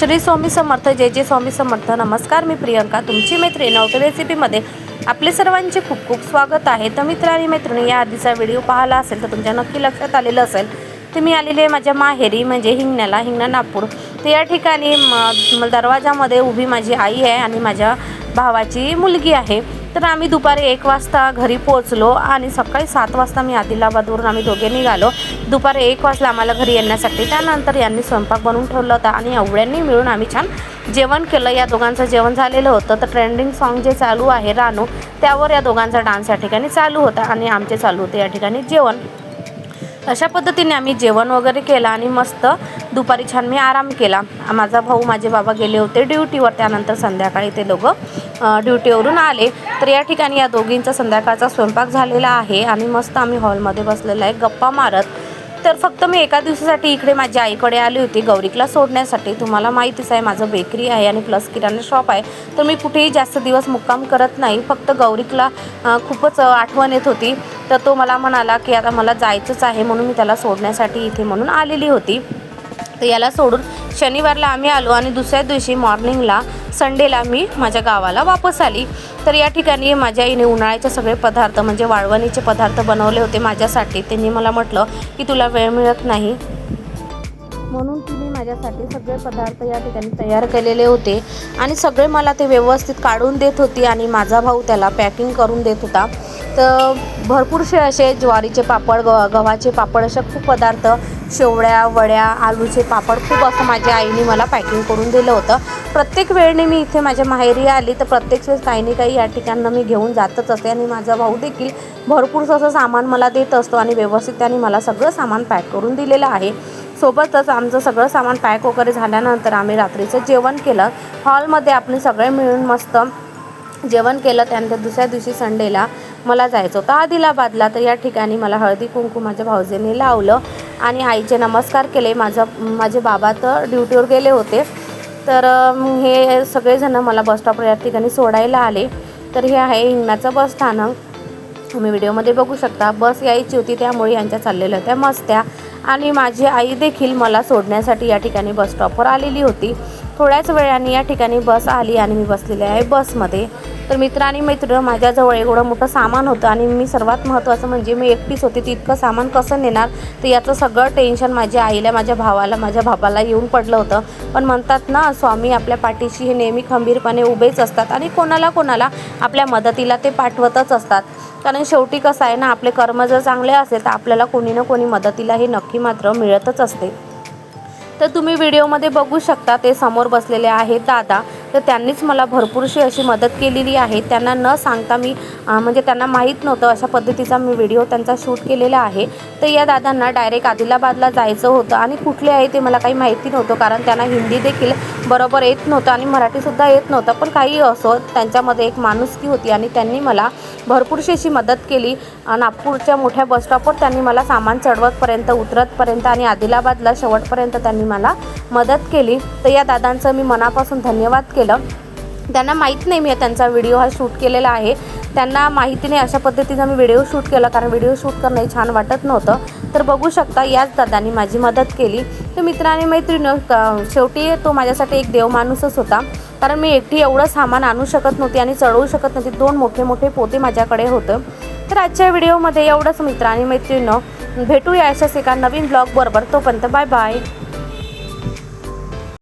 श्री स्वामी समर्थ जय जय स्वामी समर्थ. नमस्कार मी प्रियंका. तुमची मैत्रीण नवते रेसिपीमध्ये आपले सर्वांचे खूप खूप स्वागत आहे. तर मित्र आणि मैत्रिणी या आधीचा व्हिडिओ पाहिला असेल तर तुमच्या नक्की लक्षात आलेलं असेल. तर मी आलेले आहे माझ्या माहेरी म्हणजे हिंगण्याला हिंगणा नागपूर. तर या ठिकाणी दरवाजामध्ये उभी माझी आई आहे आणि माझ्या भावाची मुलगी आहे. तर आम्ही दुपारी एक वाजता घरी पोहोचलो आणि सकाळी सात वाजता मी आदिलाबादवरून आम्ही दोघे निघालो. दुपारी एक वाजला आम्हाला घरी येण्यासाठी. त्यानंतर यांनी स्वयंपाक बनवून ठेवला होता आणि एवढ्यांनी मिळून आम्ही छान जेवण केलं. या दोघांचं जेवण झालेलं होतं. तर ट्रेंडिंग सॉन्ग जे चालू आहे रानू त्यावर या दोघांचा डान्स या ठिकाणी चालू होता आणि आमचे चालू होते या ठिकाणी जेवण. अशा पद्धतीने आम्ही जेवण वगैरे केलं आणि मस्त दुपारी छान मी आराम केला. माझा भाऊ माझे बाबा गेले होते ड्युटीवर त्यानंतर संध्याकाळी ते दोघं ड्युटीवरून आले. तर या ठिकाणी या दोघींचा संध्याकाळचा स्वयंपाक झालेला आहे आणि मस्त आम्ही हॉलमध्ये बसलेला आहे गप्पा मारत तर फक्त मी एका दिवसासाठी इकडे माझ्या आईकडे आली होती गौरीकला सोडण्यासाठी. तुम्हाला माहितीच आहे माझं बेकरी आहे आणि प्लस किराणा शॉप आहे. तर मी कुठेही जास्त दिवस मुक्काम करत नाही. फक्त गौरीकला खूपच आठवण येत होती. तर तो मला म्हणाला की आता मला जायचंच आहे म्हणून मी त्याला सोडण्यासाठी इथे म्हणून आलेली होती. तर याला सोडून शनिवारला आम्ही आलो आणि दुसऱ्या दिवशी मॉर्निंगला संडेला मी माझ्या गावाला वापस आली. तर या ठिकाणी माझ्या आईने उन्हाळ्याचे सगळे पदार्थ म्हणजे वाळवणीचे पदार्थ बनवले होते माझ्यासाठी. त्यांनी मला म्हटलं की तुला वेळ मिळत नाही. म्हणून तिने माझ्यासाठी सगळे पदार्थ या ठिकाणी तयार केलेले होते आणि सगळे मला ते व्यवस्थित काढून देत होती आणि माझा भाऊ त्याला पॅकिंग करून देत होता. तर भरपूरसे असे ज्वारीचे पापड ग गव्हाचे पापड असे खूप पदार्थ शेवळ्या वड्या आलूचे पापड खूप असं माझ्या आईने मला पॅकिंग करून दिलं होतं. प्रत्येक वेळेने मी इथे माझ्या माहेरी आली तर प्रत्येक वेळेस काही ना काही या ठिकाणं मी घेऊन जातच असते आणि माझा भाऊ देखील भरपूरसं असं सामान मला देत असतो आणि व्यवस्थित त्याने मला सगळं सामान पॅक करून दिलेलं आहे. सोबतच आमचं सगळं सामान पॅक वगैरे झाल्यानंतर आम्ही रात्रीचं जेवण केलं. हॉलमध्ये आपण सगळे मिळून मस्त जेवण केलं. त्यानंतर दुसऱ्या दिवशी संडेला मला जायचं होतं आदिलाबादला तर या ठिकाणी मला हळदी कुंकू माझ्या भाऊजीने लावलं आणि आईचे नमस्कार केले. माझं माझे बाबा तर ड्युटीवर गेले होते. तर हे सगळेजणं मला बस स्टॉपवर या ठिकाणी सोडायला आले. तर हे आहे हिंगणाचं बस स्थानक. तुम्ही व्हिडिओमध्ये बघू शकता. बस यायची होती त्यामुळे यांच्या चाललेल्या होत्या मस्त्या आणि माझी आई देखील मला सोडण्यासाठी या ठिकाणी बस स्टॉपवर आलेली होती. थोड्याच वेळाने या ठिकाणी बस आली आणि मी बसलेली आहे बसमध्ये तर मित्र आणि मैत्रिणी माझ्याजवळ एवढं मोठं सामान होतं आणि मी सर्वात महत्त्वाचं म्हणजे मी एकटीच होती ती इतकं सामान कसं नेणार? तर याचं सगळं टेन्शन माझ्या आईला माझ्या भावाला माझ्या बाबाला येऊन पडलं होतं. पण म्हणतात ना स्वामी आपल्या पाठीशी हे नेहमी खंबीरपणे उभेच असतात आणि कोणाला कोणाला आपल्या मदतीला ते पाठवतच असतात. कारण शेवटी कसं आहे ना आपले कर्म जर चांगले असेल तर आपल्याला कोणी ना कोणी मदतीला हे नक्की मात्र मिळतच असते. तर तुम्ही व्हिडिओमध्ये बघू शकता ते समोर बसलेले आहेत दादा. तर त्यांनीच मला भरपूरशी अशी मदत केलेली आहे. त्यांना न सांगता मी म्हणजे त्यांना माहीत नव्हतं अशा पद्धतीचा मी व्हिडिओ त्यांचा शूट केलेला आहे. तर या दादांना डायरेक्ट आदिलाबादला जायचं होतं आणि कुठले आहे ते मला काही माहिती नव्हतं कारण त्यांना हिंदी देखील बरोबर येत नव्हतं आणि मराठीसुद्धा येत नव्हतं. पण काही असो त्यांच्यामध्ये एक माणुसकी होती आणि त्यांनी मला भरपूरशी अशी मदत केली. नागपूरच्या मोठ्या बसस्टॉपवर त्यांनी मला सामान चढवतपर्यंत उतरतपर्यंत आणि आदिलाबादला शेवटपर्यंत त्यांनी मला मदत केली. तर या दादांचं मी मनापासून धन्यवाद केलं केलं. त्यांना माहीत नाही मी त्यांचा व्हिडिओ हा शूट केलेला आहे. त्यांना माहिती नाही अशा पद्धतीचा मी व्हिडिओ शूट केला कारण व्हिडिओ शूट करणंही छान वाटत नव्हतं. तर बघू शकता याच दादांनी माझी मदत केली. तर मित्राने मैत्रिणी शेवटी तो माझ्यासाठी एक देव माणूसच होता. कारण मी एकटी एवढं सामान आणू शकत नव्हती आणि चढवू शकत नव्हती. दोन मोठे मोठे पोते माझ्याकडे होतं. तर आजच्या व्हिडिओमध्ये एवढंच मित्र आणि भेटूया अशाच एका नवीन ब्लॉगबरोबर तोपर्यंत बाय बाय